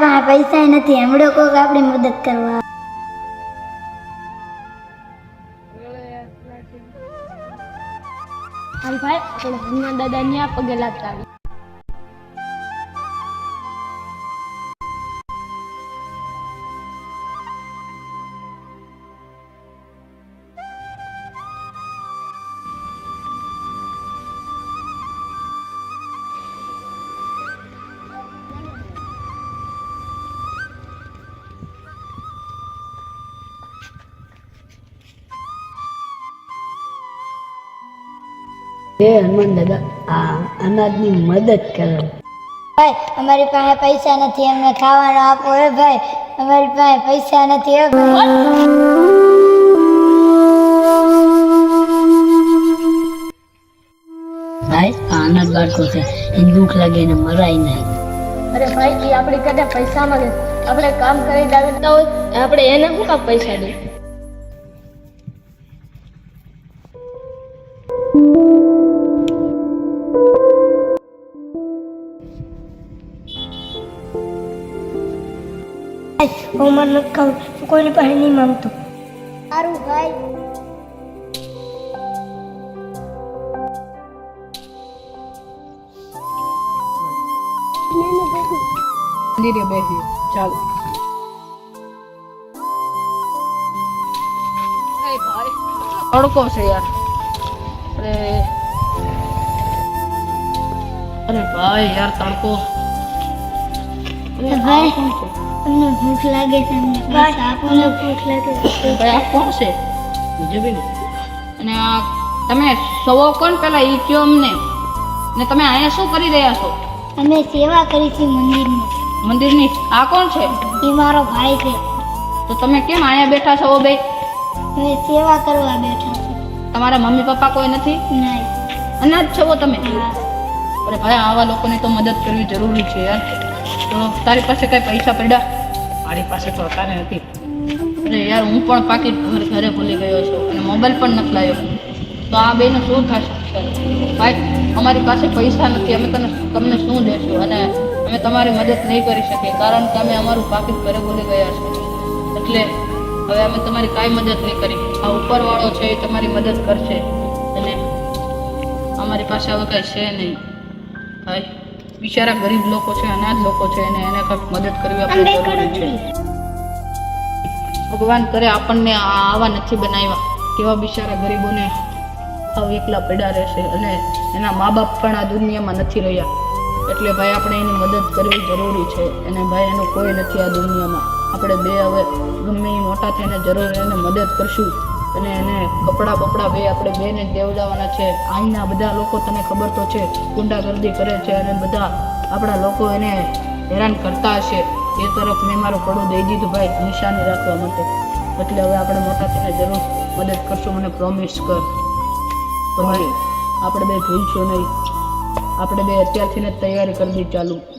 આપણી પાસે પૈસા નથી. હમણાં કોક આપણી મદદ કરવા હાલ ભાઈ આપણે હનુમાન દાદાની આ પગે લાગતા હે હનુમાન દાદા આ અનાજની મદદ કરો. ભાઈ અમારી પાસે પૈસા નથી અમને ખાવાનું આપો હે ભાઈ. અમારી પાસે પૈસા નથી હે ભાઈ. આ અનાજ બાળકો છે એ દુઃખ લાગે ને મરાય નહીં. અરે ભાઈ એ આપણી કદે પૈસા માંગે આપણે કામ કરી દાવેતા હોય આપણે એને શું કામ પૈસા દે? હું મને નથી ખાવું હું કોઈની પાસે નહીં માંગતો સારું ભાઈ મંદિરે બેસી ચાલો અરે ભાઈ તડકો છે યાર અરે અરે ભાઈ યાર તડકો અરે ભાઈ. અમને ભૂખ લાગે છે અમને પૈસા ભૂખ લાગે છે. આ કોણ છે? જબીન અને આ તમે સવો કોણ પેલા ઈ કયો અમને? ને તમે અહીંયા શું કરી રહ્યા છો? અમે સેવા કરી છે મંદિરની. મંદિરની. આ કોણ છે? એ મારો ભાઈ છે. તો તમે કેમ અહીંયા બેઠા છો બે અમે સેવા કરવા બેઠા છે તમારા મમ્મી પપ્પા કોઈ નથી? નહીં. અનાજ છો તમે? અરે ભાઈ આવા લોકોને તો મદદ કરવી જરૂરી છે યાર. તો તારી પાસે કઈ પૈસા પડ્યા? મારી પાસે તો અત્યારે નથી. અરે યાર હું પણ પાકીટ ઘર ઘરે ભૂલી ગયો છું અને મોબાઈલ પણ નથી લાવ્યો. તો આ બેનું શું થશે? ભાઈ અમારી પાસે પૈસા નથી. અમે તને તમને શું દેશું? અને અમે તમારી મદદ નહીં કરી શકીએ કારણ કે અમે અમારું પાકીટ ઘરે ભૂલી ગયા છે એટલે હવે અમે તમારી કાંઈ મદદ નહીં કરી. આ ઉપરવાળો છે એ તમારી મદદ કરશે. અને અમારી પાસે હવે કાંઈ છે નહીં. ભાઈ બિચારા ગરીબ લોકો છે અનાથ લોકો છે એને એને કંઈક મદદ કરવી આપણે જરૂરી છે. ભગવાન કરે આપણને આવા નથી બનાવ્યા કેવા બિચારા ગરીબોને આવ એકલા પડ્યા રહેશે અને એના મા બાપ પણ આ દુનિયામાં નથી રહ્યા. એટલે ભાઈ આપણે એની મદદ કરવી જરૂરી છે અને ભાઈ એનું કોઈ નથી આ દુનિયામાં. આપણે બે હવે ગમે એ મોટા થઈને જરૂર એને મદદ કરશું. અને એને કપડાં બપડા બે આપણે બેને જ દેવડાવવાના છે. અહીંના બધા લોકો તને ખબર તો છે ગુંડાગર્દી કરે છે અને બધા આપણા લોકો એને હેરાન કરતા હશે. એ તરફ મેં મારું પડું દઈ દીધું ભાઈ નિશાની રાખવા માટે. એટલે હવે આપણે મોટા થઈને જરૂર મદદ કરશું મને પ્રોમિસ કર. તમારી આપણે બે ભૂલશું નહીં. આપણે બે અત્યારથી જ તૈયારી કરવી ચાલુ.